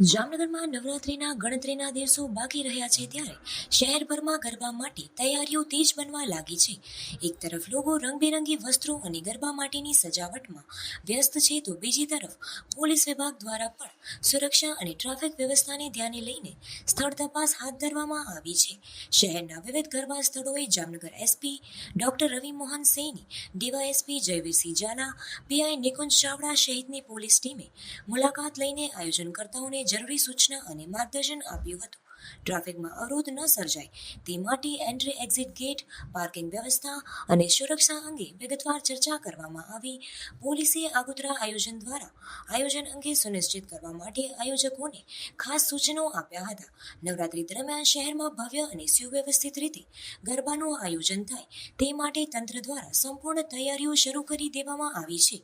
જામનગરમાં નવરાત્રીના ગણતરીના દિવસો બાકી રહ્યા છે ત્યારે શહેરભરમાં ગરબા માટે તૈયારીઓ તેજ બનવા લાગી છે. એક તરફ લોકો રંગબેરંગી વસ્ત્રો અને ગરબા માટેની સજાવટમાં વ્યસ્ત છે તો બીજી તરફ પોલીસ વિભાગ દ્વારા પણ સુરક્ષા અને ટ્રાફિક વ્યવસ્થાને ધ્યાને લઈને સ્થળ તપાસ હાથ ધરવામાં આવી છે. શહેરના વિવિધ ગરબા સ્થળોએ Jamnagar SP doctor Ravi Mohan Saini, DYSP Jayveersinh Zala, PI Nikunj Chavda સહિતની પોલીસ ટીમે મુલાકાત લઈને આયોજનકર્તાઓને જરૂરી સૂચના અને માર્ગદર્શન આપ્યું હતું. ટ્રાફિકમાં અવરોધ ન સર્જાય, તે માટે એન્ટ્રી એક્ઝિટ ગેટ પાર્કિંગ વ્યવસ્થા અને સુરક્ષા અંગે વિગતવાર ચર્ચા કરવામાં આવી. પોલીસે આગોતરા આયોજન દ્વારા આયોજન અંગે સુનિશ્ચિત કરવા માટે આયોજકોને ખાસ સૂચનો આપ્યા હતા. નવરાત્રી દરમિયાન શહેરમાં ભવ્ય અને સુવ્યવસ્થિત રીતે ગરબાનું આયોજન થાય, તે માટે તંત્ર દ્વારા સંપૂર્ણ તૈયારીઓ શરૂ કરી દેવામાં આવી છે.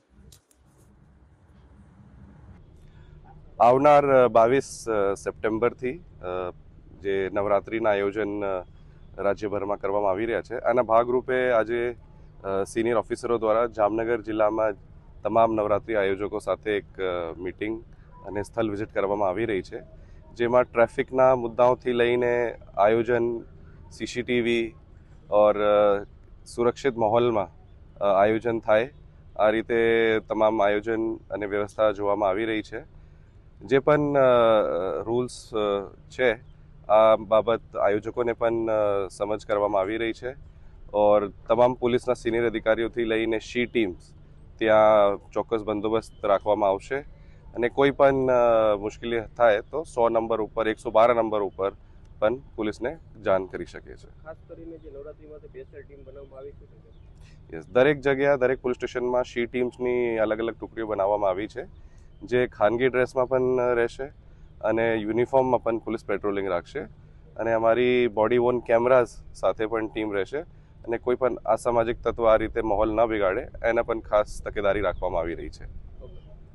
આવનાર બાવીસ સપ્ટેમ્બરથી જે નવરાત્રિના આયોજન રાજ્યભરમાં કરવામાં આવી રહ્યા છે. આના ભાગરૂપે આજે સિનિયર ઓફિસરો દ્વારા જામનગર જિલ્લામાં તમામ નવરાત્રિ આયોજકો સાથે એક મિટિંગ અને સ્થળ વિઝિટ કરવામાં આવી રહી છે, જેમાં ટ્રાફિકના મુદ્દાઓથી લઈને આયોજન સીસીટીવી ઓર સુરક્ષિત માહોલમાં આયોજન થાય. આ રીતે તમામ આયોજન અને વ્યવસ્થા જોવામાં આવી રહી છે. જે પણ રૂલ્સ છે આ બાબત આયોજકોને પણ સમજ કરવામાં આવી રહી છે. ઓર તમામ પોલીસના સિનિયર અધિકારીઓથી લઈને શી ટીમ્સ ત્યાં ચોક્કસ બંદોબસ્ત રાખવામાં આવશે. અને કોઈ પણ મુશ્કેલી થાય તો સો નંબર ઉપર એકસો બાર નંબર ઉપર પણ પોલીસને જાણ કરી શકે છે. ખાસ કરીને જે નવરાત્રી સ્પેશિયલ ટીમ બનાવવામાં આવી છે. યસ દરેક જગ્યા દરેક પોલીસ સ્ટેશનમાં શી ટીમ્સની અલગ અલગ ટુકડીઓ બનાવવામાં આવી છે. જે ખાનગી ડ્રેસમાં પણ રહેશે અને યુનિફોર્મમાં પણ પોલીસ પેટ્રોલિંગ રાખશે અને અમારી બોડી વોન કેમેરાઝ સાથે પણ ટીમ રહેશે અને કોઈ પણ અસામાજિક તત્વ આ રીતે માહોલ ન બિગાડે, એના પણ ખાસ તકેદારી રાખવામાં આવી રહી છે.